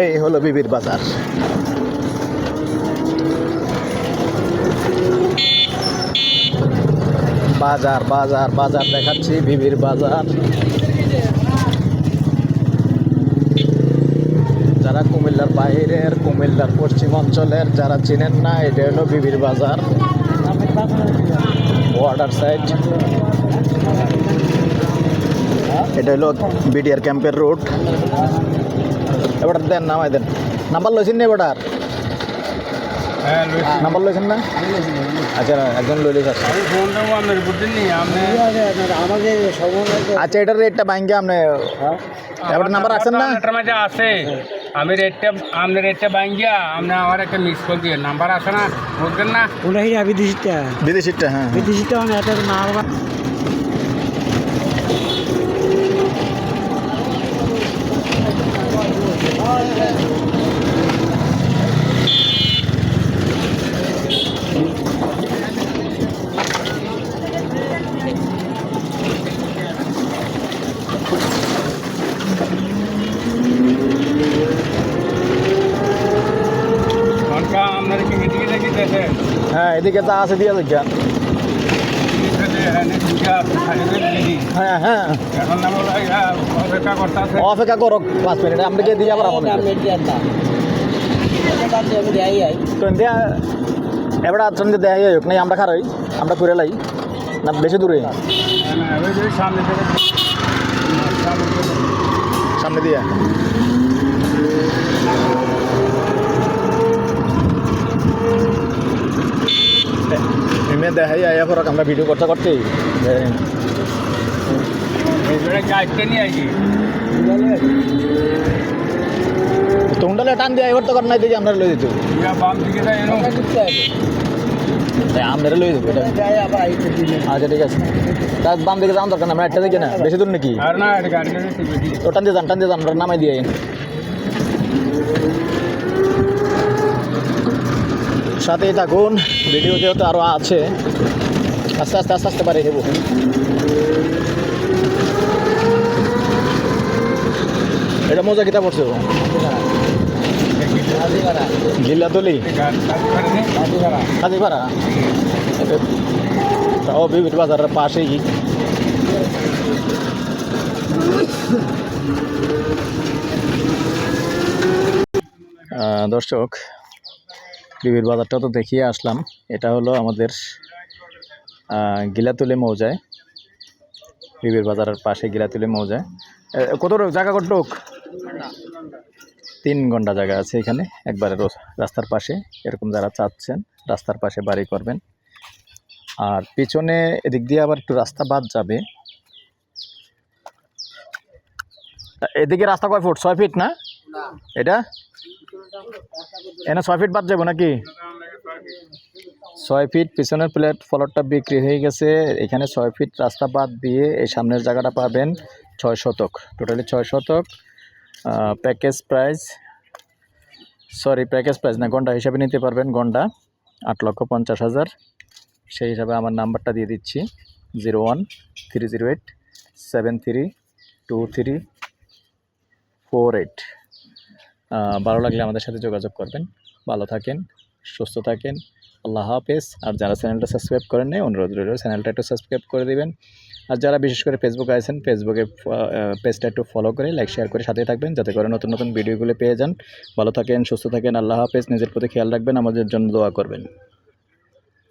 এই হলো বিবির বাজার। বাজার বাজার বাজার দেখাচ্ছি বিবির বাজার। যারা কুমিল্লার বাইরের, কুমিল্লার পশ্চিম অঞ্চলের, যারা চিনেন না, এটা হলো বিবির বাজার। ওয়াটার সাইড এটা হলো বিডিআর ক্যাম্পের রুট এবার দেন নামাই দেন। নাম্বার লইছেন নি এবার? হ্যাঁ লইছি। নাম্বার লইছেন না? আচ্ছা একজন আপনি আমাদের সময় আচ্ছা এটার রেটটা আপনি এবার নাম্বার রাখছেন না? এটার মাঝে আছে। আমি রেটটা আপনি রেটটা ভাঙ্গিয়া আপনি আমার একটা মিস কল দিয়ে নাম্বার আছে না? বুঝছেন না? ওটা হিরা বিদেশিটা। বিদেশিটা হ্যাঁ হ্যাঁ। বিদেশিটা মানে এটা না হ্যাঁ এদিকে চা আছে দিয়ে দেখেন হ্যাঁ হ্যাঁ। অপেক্ষা করো পাঁচ মিনিট আমরা গিয়ে দিয়ে আবার তো দিয়া এবার আচ্ছা দেয়া হোক নাই আমরা খারই আমরা করে লাই। না বেশি দূরে। সামনে দিয়ে। দেখাই আয়া পর আমরা ভিডিও করতে করতেই তোমরা টান দিয়ে এবার তো কর নাই দেখি আমরা লই দিত। দিকে আমরা লই দেবো আচ্ছা ঠিক আছে। তার বাম দিকে যাওয়ার দরকার না আমরা একটা দেখি না বেশি দূর নাকি? টান দিয়ে যান টান দিয়ে যান নামাই দিয়ে সাথেই থাকুন ভিডিও যেহেতু আরও আছে, আস্তে আস্তে আস্তে আস্তে পারে দেবো। এটা মজা কিতা পড়ছে গিল্লাতলি? কাজীপাড়া। ও বিবির বাজারের পাশেই। দর্শক বিবির বাজারটা তো দেখিয়ে আসলাম। এটা হলো আমাদের গিলাতুলি মৌজায়। বিবির বাজারের পাশে গিলাতুলি মৌজায়। কত জায়গা কতটুক তিন ঘণ্টা জায়গা আছে এখানে। একবারে রাস্তার পাশে। এরকম যারা চাচ্ছেন রাস্তার পাশে বাড়ি করবেন। আর পিছনে এদিক দিয়ে আবার একটু রাস্তা বাদ যাবে। এদিকে রাস্তা কয় ফুট? ছয় ফিট না। এটা? এনে ছয় ফিট বাদ যাব নাকি? ছয় ফিট পিছনের প্লেট ফলটটা বিক্রি হয়ে গেছে। এখানে ছয় ফিট রাস্তা বাদ দিয়ে এই সামনের জায়গাটা পাবেন ছয় শতক। টোটালি ছয় শতক। Package price sorry package price না গন্ডা হিসাবে নিতে পারবেন গন্ডা আট লক্ষ পঞ্চাশ হাজার। সেই হিসাবে আমার নাম্বারটা দিয়ে দিচ্ছি, zero one three zero eight seven three two three four eight. ভালো লাগলে আমাদের সাথে যোগাযোগ করবেন। ভালো থাকেন, সুস্থ থাকেন। আল্লাহ হাফেজ। আর যারা চ্যানেলটা সাবস্ক্রাইব করেন নাই, অনুরোধ রইল চ্যানেলটা একটু সাবস্ক্রাইব করে দেবেন। আর যারা বিশেষ করে ফেসবুকে আছেন ফেসবুকে পেজটা একটু ফলো করে লাইক শেয়ার করে সাথে থাকবেন, যাতে করে নতুন নতুন ভিডিওগুলো পেয়ে যান। ভালো থাকেন, সুস্থ থাকেন, আল্লাহ হাফেজ। নিজের প্রতি খেয়াল রাখবেন, আমাদের জন্য দোয়া করবেন।